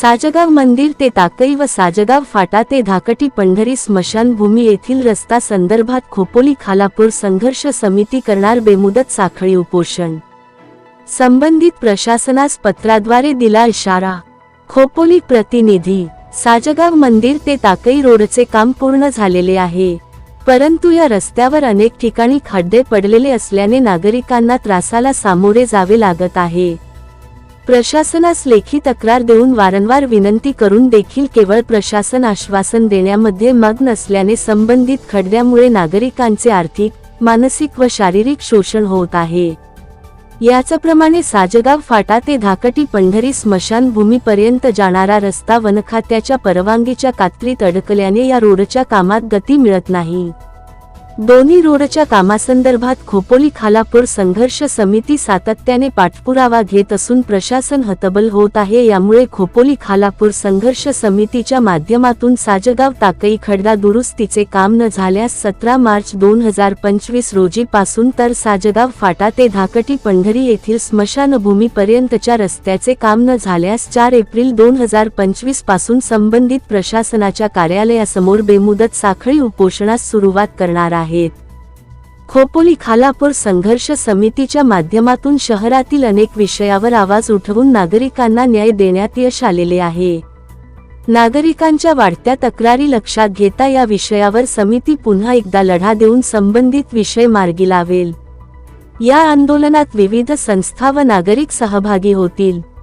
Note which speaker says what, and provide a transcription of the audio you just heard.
Speaker 1: साजगाव मंदिर ते ताकई व साजगाव फाटा ते धाकटी पंढरी स्मशानभूमी येथील रस्ता संदर्भात खोपोली खालापूर संघर्ष समिती करणार बेमुदत साखळी उपोषण. संबंधित प्रशासनास पत्राद्वारे दिला इशारा. खोपोली प्रतिनिधी साजगाव मंदिर ते ताकई रोडचे काम पूर्ण झालेले आहे. परंतु या रस्त्यावर अनेक ठिकाणी खड्डे पडलेले असल्याने नागरिकांना त्रासाला सामोरे जावे लागत आहे. प्रशासनास लेखी तक्रार देऊन वारंवार विनंती करून देखील केवळ प्रशासन आश्वासन देण्यामध्ये मग्न असल्याने संबंधित खड्ड्यामुळे नागरिकांचे आर्थिक मानसिक व शारीरिक शोषण होत आहे. याचप्रमाणे साजगाव फाटा ते धाकटी पंढरी स्मशानभूमीपर्यंत जाणारा रस्ता वनखात्याच्या परवानगीच्या कात्रीत अडकल्याने या रोडच्या कामात गती मिळत नाही. दोन्ही रोडच्या कामासंदर्भात खोपोली खालापूर संघर्ष समिती सातत्याने पाठपुरावा घेत असून प्रशासन हतबल होत आहे. यामुळे खोपोली खालापूर संघर्ष समितीच्या माध्यमातून साजगाव ताकई खडदा दुरुस्तीचे काम न झाल्यास सतरा मार्च दोन हजार पंचवीस रोजी पासून तर साजगाव फाटा ते धाकटी पंढरी येथील स्मशानभूमीपर्यंतच्या रस्त्याचे काम न झाल्यास चार एप्रिल दोन हजार पंचवीसपासून संबंधित प्रशासनाच्या कार्यालयासमोर बेमुदत साखळी उपोषणास सुरुवात करणार आहे. आहेत. खोपोली खालापूर संघर्ष समितीच्या माध्यमातून शहरातील अनेक विषयावर आवाज उठवून नागरिकांना न्याय देण्यात यश आलेले आहे. नागरिकांच्या वाढत्या तक्रारी लक्षात घेता या विषयावर समिती पुन्हा एकदा लढा देऊन संबंधित विषय मार्गी लावेल. या आंदोलनात विविध संस्था व नागरिक सहभागी होतील.